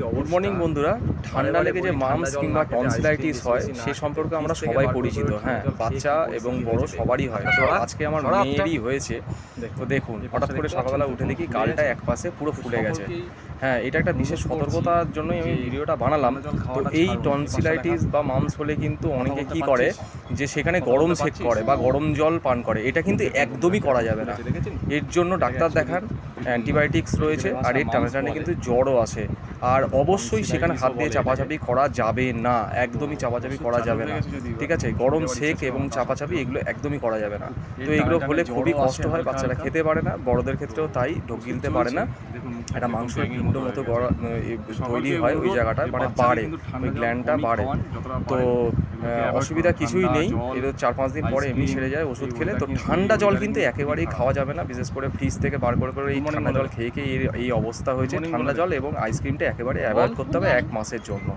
Good morning বন্ধুরা। ঠান্ডা লেগে যে মামস কিংবা টনসিলাইটিস হয় সে সম্পর্কে আমরা সবাই পরিচিত। হ্যাঁ বাচ্চা এবং বড় সবারই হয়। তো আজকে আমার মেয়েরই হয়েছে। তো দেখুন হঠাৎ করে সকালবেলা উঠে দেখি গালটা এক পাশে পুরো ফুলে গেছে। হ্যাঁ এটা একটা বিশেষ সতর্কতার জন্যই আমি ভিডিওটা বানালাম। তো এই টনসিলাইটিস বা মামস হলে কিন্তু অনেকে কি করে? যে সেখানে গরম সেক করে বা গরম জল পান করে। এটা কিন্তু একদমই করা যাবে না। এর জন্য ডাক্তার দেখান অ্যান্টিবায়োটিক্স রয়েছে আর এর টানাটানি কিন্তু জ্বরও আসে। আর অবশ্যই সেখানে হাত দিয়ে চাপাচাপি করা যাবে না। একদমই চাপাচাপি করা যাবে না। ঠিক আছে গরম সেক এবং চাপাচাপি এগুলো একদমই করা যাবে না। তো এগুলো হলে খুবই কষ্ট হয় বাচ্চারা খেতে পারে না বড়দের ক্ষেত্রেও তাই ঢোক গিলতে পারে না। একটা মাংসের পিণ্ড মতো তৈরি হয় ওই জায়গাটা মানে বাড়ে ওই গ্ল্যান্ডটা বাড়ে তো অসুবিধা কিছুই নেই। এটা চার পাঁচ দিন পরে এমনি ছেড়ে যায় ওষুধ খেলে তো ঠান্ডা জল কিন্তু একেবারেই খাওয়া যাবে না। বিশেষ করে ফ্রিজ থেকে বার করে করে এই ঠান্ডা জল খেয়ে খেয়ে এই- এই অবস্থা হয়েছে ঠান্ডা জল এবং আইসক্রিমটা একেবারে অ্যাভয়েড করতে হবে এক মাসের জন্য।